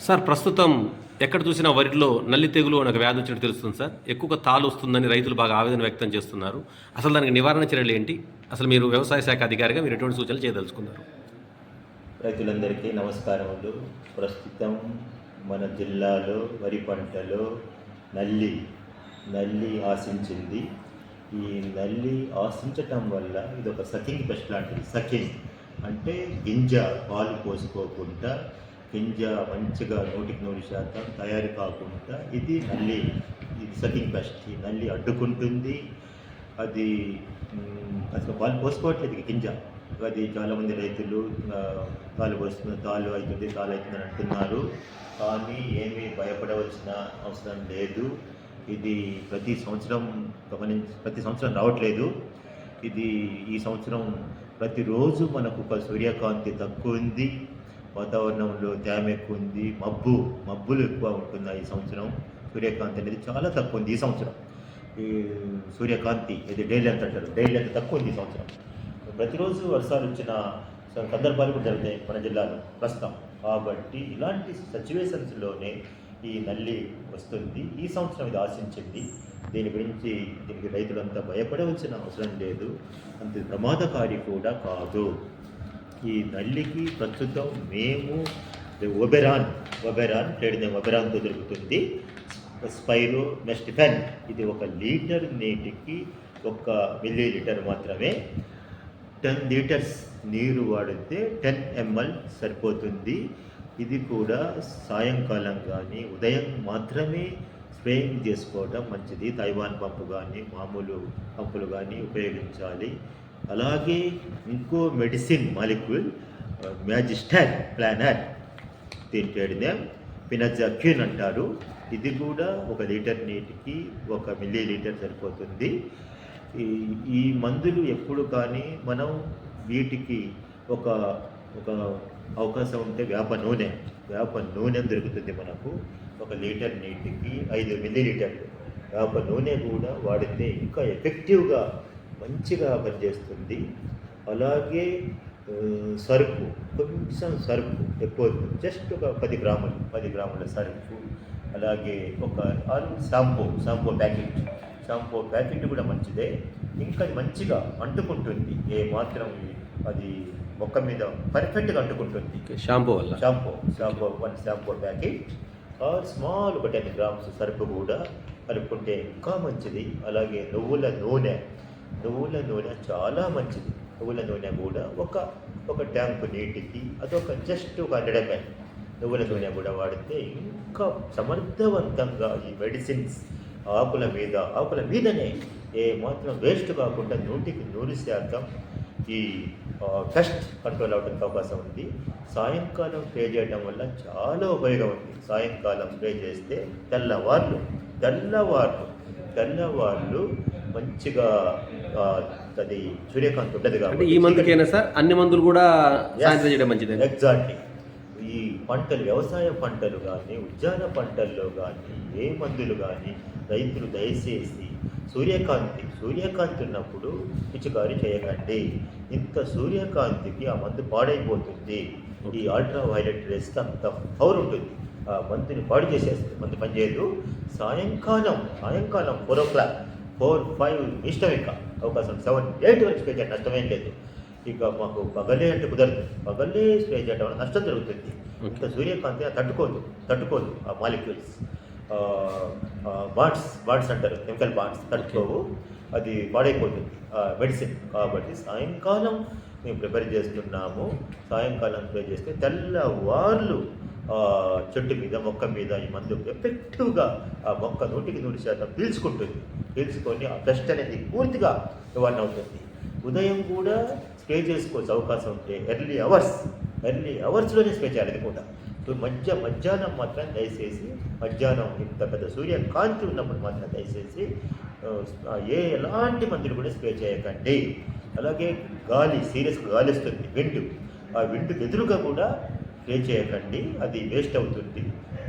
Sir ప్రస్తుతం ఎక్కడ చూసినా వరిలో నల్లి తెగులు అనే ఒక వ్యాధి వచ్చినట్టు తెలుస్తుంది సార్. ఎక్కువగా తాలు వస్తుందని రైతులు బాగా ఆవేదన వ్యక్తం చేస్తున్నారు. అసలు దానికి నివారణ చర్యలు ఏంటి? అసలు మీరు వ్యవసాయ శాఖ అధికారిగా మీరు ఎటువంటి సూచనలు చేయదలుచుకున్నారు? రైతులందరికీ నమస్కారములు ప్రస్తుతం మన జిల్లాలో వరి పంటలో నల్లి నల్లి ఆశించింది. ఈ నల్లి ఆశించటం వల్ల ఇది ఒక సకింగ్ పెస్ట్ లాంటిది. సకింగ్ అంటే గింజ పాలు పోసుకోకుండా గింజ మంచిగా నూటికి నూరు శాతం తయారు కాకుండా ఇది నల్లి ఇది సకింగ్ పెస్ట్ ఈ నల్లి అడ్డుకుంటుంది. అది అసలు పాలు పోసుకోవట్లేదు గింజ అది చాలామంది రైతులు తాలు పోస్తున్న తాలు అవుతుంది తాలు అవుతుంది అని అంటున్నారు. కానీ ఏమీ భయపడవలసిన అవసరం లేదు. ఇది ప్రతి సంవత్సరం గమనించి ప్రతి సంవత్సరం రావట్లేదు. ఇది ఈ సంవత్సరం ప్రతిరోజు మనకు ఒక సూర్యకాంతి తక్కువ ఉంది. వాతావరణంలో తేమ ఎక్కువ ఉంది మబ్బు మబ్బులు ఎక్కువ ఉంటున్నాయి ఈ సంవత్సరం. సూర్యకాంతి అనేది చాలా తక్కువ ఉంది ఈ సంవత్సరం. ఈ సూర్యకాంతి ఇది డైలీ ఎంత అంటారు. డైలీ ఎంత తక్కువ ఉంది ఈ సంవత్సరం. ప్రతిరోజు వర్షాలు వచ్చిన సందర్భాలు కూడా జరుగుతాయి మన జిల్లాలో ప్రస్తుతం. కాబట్టి ఇలాంటి సిచ్యువేషన్స్లోనే ఈ నల్లి వస్తుంది. ఈ సంవత్సరం ఇది ఆశించింది. దీని గురించి దీనికి రైతులంతా భయపడవలసిన అవసరం లేదు. అంత ప్రమాదకారి కూడా కాదు. ఈ నల్లికి ప్రస్తుతం మేము ఒబెరాన్ ఒబెరాన్ ట్రేడ్ నేమ్ ఒబెరాన్తో దొరుకుతుంది స్పైరో మెస్టిఫెన్ ఇది ఒక లీటర్ నీటికి ఒక మిల్లీ లీటర్ మాత్రమే. టెన్ లీటర్స్ నీరు వాడితే టెన్ ఎంఎల్ సరిపోతుంది. ఇది కూడా సాయంకాలం కానీ ఉదయం మాత్రమే స్ప్రేయింగ్ చేసుకోవడం మంచిది. తైవాన్ పంపు కానీ మామూలు పంపులు కానీ ఉపయోగించాలి. అలాగే ఇంకో మెడిసిన్ మాలిక్యూల్ మ్యాజిస్టర్ ప్లానర్ దీని పేరు నేమ్ పినజక్యూన్ అంటారు. ఇది కూడా ఒక లీటర్ నీటికి ఒక మిల్లీ లీటర్ సరిపోతుంది. ఈ ఈ మందులు ఎప్పుడు కానీ మనం వీటికి ఒక ఒక అవకాశం ఉంటే వేప నూనె వేప నూనె దొరుకుతుంది మనకు. ఒక లీటర్ నీటికి ఐదు మిల్లీ లీటర్లు వేప నూనె కూడా వాడితే ఇంకా ఎఫెక్టివ్గా మంచిగా పనిచేస్తుంది. అలాగే సరుకు కొంచెం సరుకు ఎక్కువ జస్ట్ ఒక పది గ్రాములు పది గ్రాముల సరుకు. అలాగే ఒక shampoo shampoo packet. Shampoo packet కూడా మంచిదే. ఇంకా మంచిగా అంటుకుంటుంది. ఏ మాత్రం అది మొక్క మీద పర్ఫెక్ట్గా అంటుకుంటుంది. షాంపూ వల్ల. Shampoo shampoo one shampoo packet. Or small ఒక టెన్ గ్రామ్స్ సరుకు కూడా కలుపుకుంటే ఇంకా మంచిది. అలాగే నువ్వుల నూనె. నువ్వుల నూనె చాలా మంచిది. నువ్వుల నూనె కూడా ఒక ఒక ట్యాంకు నీటికి అదొక జస్ట్ ఒక హండ్రెడ్ ఎంఎల్ నువ్వుల నూనె కూడా వాడితే ఇంకా సమర్థవంతంగా ఈ మెడిసిన్స్ ఆకుల మీద ఆకుల మీదనే ఏ మాత్రం వేస్ట్ కాకుండా నూటికి నూరు శాతం ఈ పెస్ట్ కంట్రోల్ అవడానికి అవకాశం ఉంది. సాయంకాలం స్ప్రే చేయడం వల్ల చాలా ఉపయోగం ఉంది. సాయంకాలం స్ప్రే చేస్తే తెల్లవార్లు తెల్లవార్లు తెల్లవార్లు మంచిగా అది సూర్యకాంతి ఉండదు కాబట్టి ఈ మందుకైనా సార్ అన్ని మందులు కూడా సాయంత్రం చేయడం మంచిదే. ఎగ్జాక్ట్లీ ఈ పంటలు వ్యవసాయ పంటలు కానీ ఉద్యాన పంటల్లో కానీ ఏ మందులు కానీ రైతులు దయచేసి సూర్యకాంతి సూర్యకాంతి ఉన్నప్పుడు పిచికారీ చేయకండి. ఇంత సూర్యకాంతికి ఆ మందు పాడైపోతుంది. ఈ అల్ట్రా వైలెట్ రేస్కి అంత పవర్ ఉంటుంది. ఆ మందుని పాడు చేసేస్తుంది. మందు పనిచేయదు. సాయంకాలం సాయంకాలం four o'clock four five ఇష్టం ఇంకా అవకాశం. సెవెన్ ఎయిట్ వరకు స్ప్రే చేయడం నష్టమేం లేదు. ఇక మాకు పగలే అంటే కుదరదు. పగలే స్ప్రే చేయడం వల్ల నష్టం జరుగుతుంది. ఇంత సూర్యకాంతి తట్టుకోదు తట్టుకోదు ఆ మాలిక్యూల్స్ బాండ్స్ బాండ్స్ అంటారు కెమికల్ బాండ్స్ తట్టుకోవు. అది పాడైపోతుంది. మెడిసిన్. కాబట్టి సాయంకాలం మేము ప్రిపేర్ చేస్తున్నాము. సాయంకాలం స్ప్రే చేస్తే తెల్లవార్లు చెట్టు మీద మొక్క మీద ఈ మందు ఎఫెక్టివ్గా ఆ మొక్క నూటికి నూరు శాతం పీల్చుకుంటుంది. పీల్చుకొని ఆ అనేది పూర్తిగా నివారణ అవుతుంది. ఉదయం కూడా స్ప్రే చేసుకోవచ్చు అవకాశం ఉంటే ఎర్లీ అవర్స్ ఎర్లీ అవర్స్లోనే స్ప్రే చేయాలి అది కూడా. మధ్య మధ్యాహ్నం మాత్రం దయచేసి మధ్యాహ్నం ఇంత పెద్ద సూర్యకాంతి ఉన్నప్పుడు మాత్రం దయచేసి ఏ ఎలాంటి మందులు కూడా స్ప్రే చేయకండి. అలాగే గాలి సీరియస్గా గాలి వస్తుంది విండు. ఆ విండుకు ఎదురుగా కూడా స్ప్రే చేయకండి అది వేస్ట్ అవుతుంది.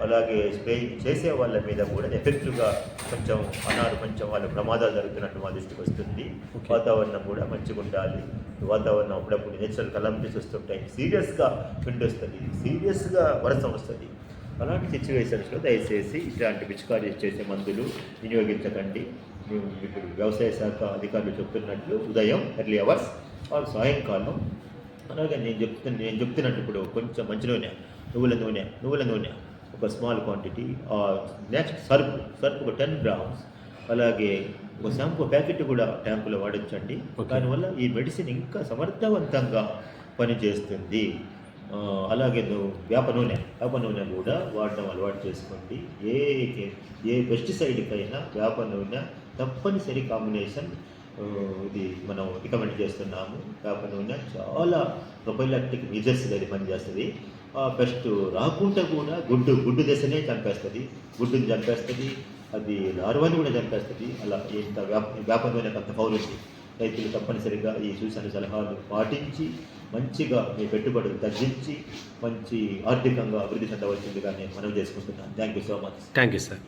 అలాగే స్ప్రే చేసే వాళ్ళ మీద కూడా ఎఫెక్టివ్గా కొంచెం అన్నారు కొంచెం వాళ్ళ ప్రమాదాలు జరుగుతున్నట్టు మా దృష్టికి వస్తుంది. వాతావరణం కూడా మంచిగా ఉండాలి. వాతావరణం అప్పుడప్పుడు నేచురల్ కలంపిస్ వస్తుంటాయి. సీరియస్గా విండ్ వస్తుంది. సీరియస్గా వర్షం వస్తుంది. అలాంటి సిచ్యువేషన్స్లో దయచేసి ఇట్లాంటి పిచికారీ చేసే మందులు వినియోగించకండి. మేము ఇప్పుడు వ్యవసాయ శాఖ అధికారులు చెప్తున్నట్లు ఉదయం ఎర్లీ అవర్స్ ఆర్ సాయంకాలం అలాగే నేను చెప్తున్న నేను చెప్తున్నట్టు ఇప్పుడు కొంచెం మంచి నూనె నువ్వుల నూనె నువ్వుల నూనె ఒక small quantity next surf surf ఒక టెన్ గ్రామ్స్ అలాగే ఒక షాంపూ ప్యాకెట్ కూడా ట్యాంకులో వాడొచ్చండి. Okay. దానివల్ల ఈ మెడిసిన్ ఇంకా సమర్థవంతంగా పనిచేస్తుంది. అలాగే నువ్వు వేప నూనె వేప నూనె కూడా వాడడం అలవాటు చేసుకోండి. ఏ ఏ పెస్టిసైడ్కైనా వేప నూనె తప్పనిసరి కాంబినేషన్ ఇది మనం రికమెండ్ చేస్తున్నాము. వేప చాలా ప్రొపైలాక్టిక్ మీజర్స్ అది పనిచేస్తుంది. ఫస్ట్ రాకుండా కూడా గుడ్డు గుడ్డు దశనే చంపేస్తుంది. గుడ్డుని చంపేస్తుంది అది లార్వాని కూడా చంపేస్తుంది. అలా ఇంత వ్యాప వ్యాపారమైన కొంత అంత పౌరు ఉంది. రైతులు తప్పనిసరిగా ఈ సూచన సలహాలు పాటించి మంచిగా మీ పెట్టుబడులు తగ్గించి మంచి ఆర్థికంగా అభివృద్ధి చెందవలసిందిగా నేను మనవి చేసుకుంటున్నాను. Thank you so much thank you sir